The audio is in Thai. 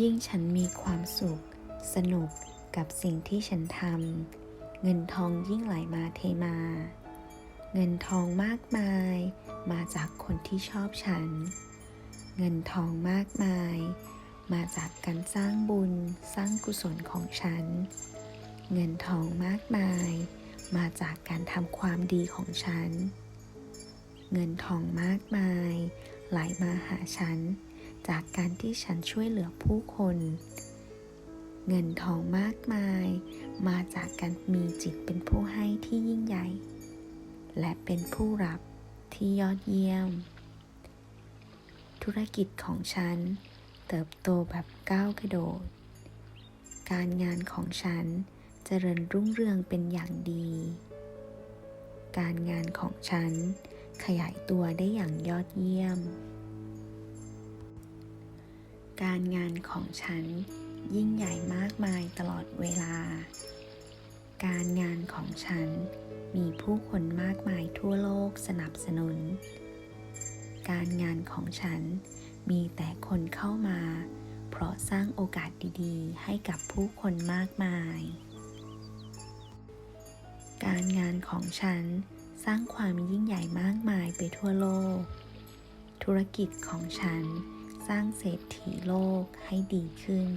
ยิ่งฉันมีความสุข สนุกกับสิ่งที่ฉันทำเงินทองยิ่งไหลมาเทมา เงินทองมากมาย มาจากคนที่ชอบฉัน เงินทองมากมาย มาจากการสร้างบุญสร้างกุศลของฉัน เงินทองมากมาย มาจากการทำความดีของฉัน เงินทองมากมาย ไหลมาหาฉัน จากการที่ฉันช่วยเหลือผู้คน เงินทองมากมาย มาจากการมีจิตเป็นผู้ให้ที่ยิ่งใหญ่ และเป็นผู้รับที่ยอดเยี่ยม ธุรกิจของฉัน เติบโตแบบก้าวกระโดด การงานของฉันเจริญรุ่งเรืองเป็นอย่างดี การงานของฉันขยายตัวได้อย่างยอดเยี่ยม การงานของฉันยิ่งใหญ่มากมายตลอดเวลา การงานของฉันมีผู้คนมากมายทั่วโลกสนับสนุน การงานของฉันมีแต่คนเข้ามา เพราะสร้างโอกาสดีๆ ให้กับผู้คนมากมาย การงานของฉันสร้างความยิ่งใหญ่มากมายไปทั่วโลก ธุรกิจของฉัน สร้างเศรษฐีโลกให้ดีขึ้น